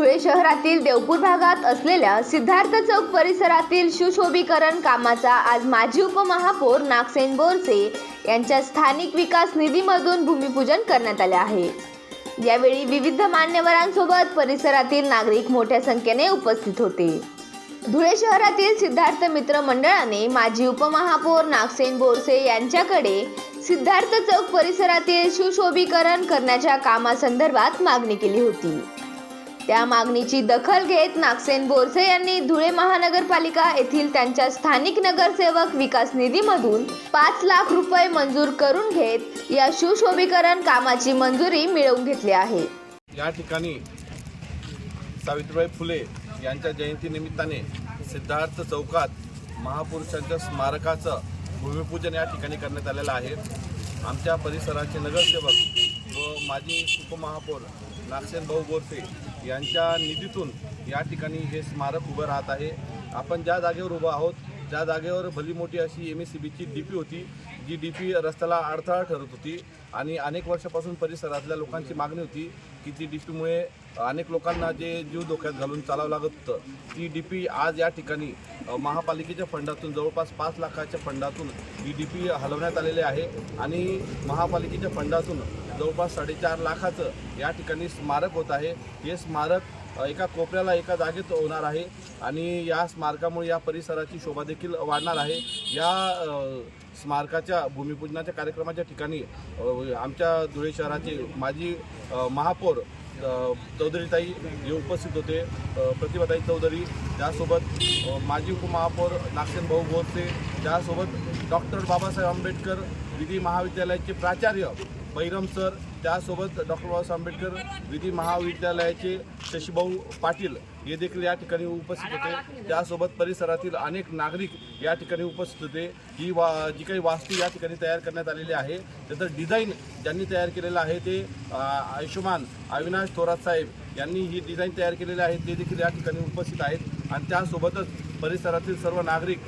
धुळे शहरातील देवपूर भागात असलेल्या सिद्धार्थ चौक परिसरातील सुशोभीकरण कामाचा आज माजी उपमहापौर नागसेन बोरसे यांच्या स्थानिक विकास निधीमधून भूमिपूजन करण्यात आले आहे. यावेळी विविध मान्यवरांसोबत परिसरातील नागरिक मोठ्या संख्येने उपस्थित होते. धुळे शहरातील सिद्धार्थ मित्र मंडळाने माजी उपमहापौर नागसेन बोरसे यांच्याकडे सिद्धार्थ चौक परिसरातील सुशोभीकरण करण्याच्या कामासंदर्भात मागणी केली होती. त्या मागणीची दखल घेत नागसेन बोरसे यांनी धुळे महानगरपालिका येथील त्यांच्या स्थानिक नगरसेवक विकास निधीमधून पाच लाख रुपये मंजूर करून घेत या सुशोभीकरण कामाची मंजुरी मिळवून घेतली आहे. या ठिकाणी सावित्रीबाई फुले यांच्या जयंतीनिमित्ताने सिद्धार्थ चौकात महापुरुषांच्या स्मारकाचं भूमिपूजन या ठिकाणी करण्यात आलेलं आहे. आमच्या परिसराचे नगरसेवक माजी उपमहापौर नागसेन भाऊ बोरसे यांच्या निधीतून या ठिकाणी हे स्मारक उभं राहत आहे. आपण ज्या जागेवर उभं आहोत ज्या जागेवर भली मोठी अशी एम एस सी बीची डी पी होती जी डी पी रस्त्याला अडथळा ठरत होती आणि अनेक वर्षापासून परिसरातल्या लोकांची मागणी होती की ती डी पीमुळे अनेक लोकांना जे जीव धोक्यात घालून चालावं लागत होतं ती डी पी आज या ठिकाणी महापालिकेच्या फंडातून जवळपास पाच लाखाच्या फंडातून ही डी पी हलवण्यात आलेली आहे आणि महापालिकेच्या फंडातून जवळपास साडेचार लाखाचं या ठिकाणी स्मारक होत आहे. हे स्मारक एका कोपऱ्याला एका जागेत होणार आहे आणि या स्मारकामुळे या परिसराची शोभा देखील वाढणार आहे. या स्मारकाच्या भूमिपूजनाच्या कार्यक्रमाच्या ठिकाणी आमच्या धुळे शहराचे माजी महापौर चौधरीताई हे उपस्थित होते. प्रतिभाताई चौधरी त्यासोबत माजी उपमहापौर नागसेन भाऊ बोरसे त्यासोबत डॉक्टर बाबासाहेब आंबेडकर विधी महाविद्यालयाचे प्राचार्य बैरम सर त्यासोबत डॉक्टर बाबासाहेब आंबेडकर विधी महाविद्यालयाचे शशीभाऊ पाटील हे देखील या ठिकाणी उपस्थित होते. त्यासोबत परिसरातील अनेक नागरिक या ठिकाणी उपस्थित होते. ही वा जी काही वास्तू या ठिकाणी तयार करण्यात आलेली आहे त्याचं डिझाईन ज्यांनी तयार केलेलं आहे ते आयुष्यमान अविनाश थोरात साहेब यांनी ही डिझाईन तयार केलेली आहे ते देखील या ठिकाणी उपस्थित आहेत. आणि त्यासोबतच परिसरातील सर्व नागरिक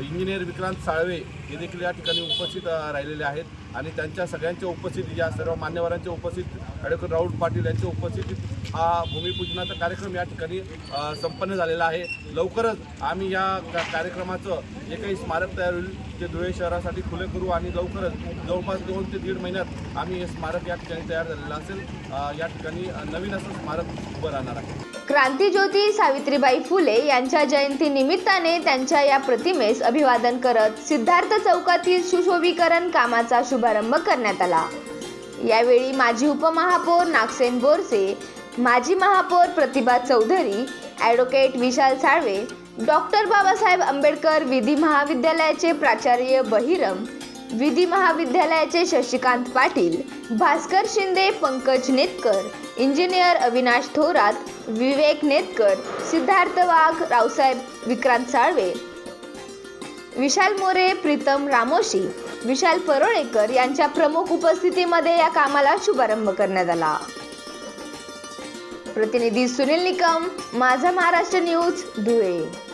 इंजिनियर विक्रांत साळवे हे देखील या ठिकाणी उपस्थित राहिलेले आहेत. आणि त्यांच्या सगळ्यांच्या उपस्थित या सर्व मान्यवरांच्या उपस्थित ॲडव्होकेट राहुल पाटील यांच्या उपस्थितीत हा भूमिपूजनाचा कार्यक्रम या ठिकाणी संपन्न झालेला आहे. लवकरच आम्ही या कार्यक्रमाचं जे काही स्मारक तयार होईल ते धुळे शहरासाठी खुले करू आणि लवकरच जवळपास दोन ते दीड महिन्यात आम्ही हे स्मारक या ठिकाणी तयार झालेलं असेल. या ठिकाणी नवीन असं स्मारक उभं राहणार आहे. क्रांतीज्योती सावित्रीबाई फुले यांच्या जयंती निमित्ताने त्यांच्या या प्रतिमेस अभिवादन करत सिद्धार्थ चौकातील सुशोभीकरण कामाचा शुभारंभ करण्यात आला. यावेळी माजी उपमहापौर नागसेन बोरसे माजी महापौर प्रतिभा चौधरी ॲडव्होकेट विशाल साळवे डॉक्टर बाबासाहेब आंबेडकर विधी महाविद्यालयाचे प्राचार्य बहिरम विधी महाविद्यालयाचे शशिकांत पाटील भास्कर शिंदे पंकज नेतकर इंजिनियर अविनाश थोरात विवेक नेतकर सिद्धार्थ वाघ रावसाहेब विक्रांत साळवे विशाल मोरे प्रीतम रामोशी विशाल परोळेकर यांच्या प्रमुख उपस्थितीमध्ये या कामाला शुभारंभ करण्यात आला. प्रतिनिधी सुनील निकम माझा महाराष्ट्र न्यूज धुळे.